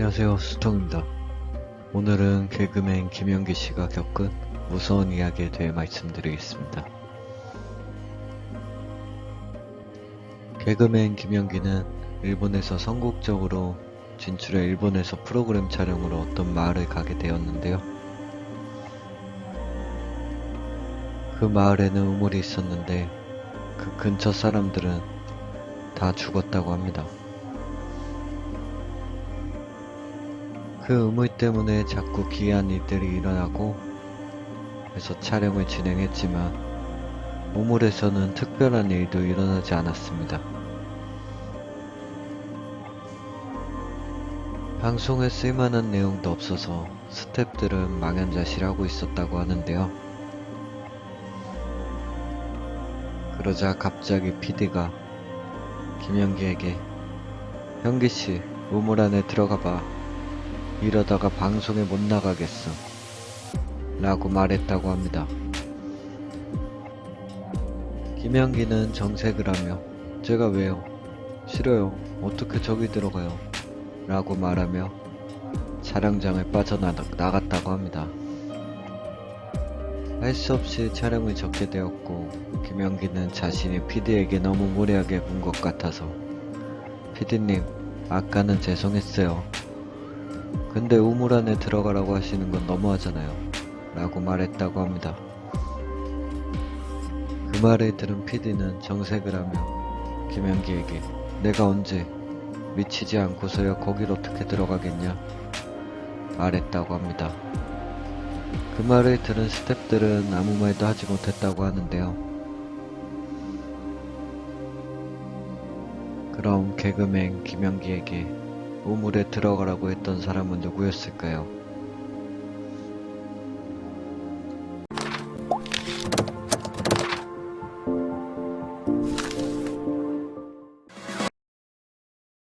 안녕하세요 수통입니다. 오늘은 개그맨 김영기 씨가 겪은 무서운 이야기에 대해 말씀드리겠습니다. 개그맨 김영기는 일본에서 선국적으로 진출해 일본에서 프로그램 촬영으로 어떤 마을에 가게 되었는데요. 그 마을에는 우물이 있었는데 그 근처 사람들은 다 죽었다고 합니다. 그 우물 때문에 자꾸 기이한 일들이 일어나고 해서 촬영을 진행했지만 우물에서는 특별한 일도 일어나지 않았습니다. 방송에 쓸만한 내용도 없어서 스탭들은 망연자실하고 있었다고 하는데요. 그러자 갑자기 PD가 김영기에게 현기씨 우물 안에 들어가봐 이러다가 방송에 못 나가겠어 라고 말했다고 합니다. 김영기는 정색을 하며 제가 왜요? 싫어요. 어떻게 저기 들어가요? 라고 말하며 촬영장을 빠져나갔다고 합니다. 할 수 없이 촬영을 접게 되었고 김영기는 자신이 PD에게 너무 무례하게 군 것 같아서 PD님 아까는 죄송했어요. 근데 우물 안에 들어가라고 하시는 건 너무하잖아요. 라고 말했다고 합니다. 그 말을 들은 PD는 정색을 하며 김현기에게 내가 언제 미치지 않고서야 거길 어떻게 들어가겠냐 말했다고 합니다. 그 말을 들은 스탭들은 아무 말도 하지 못했다고 하는데요. 그럼 개그맨 김현기에게 우물에 들어가라고 했던 사람은 누구였을까요?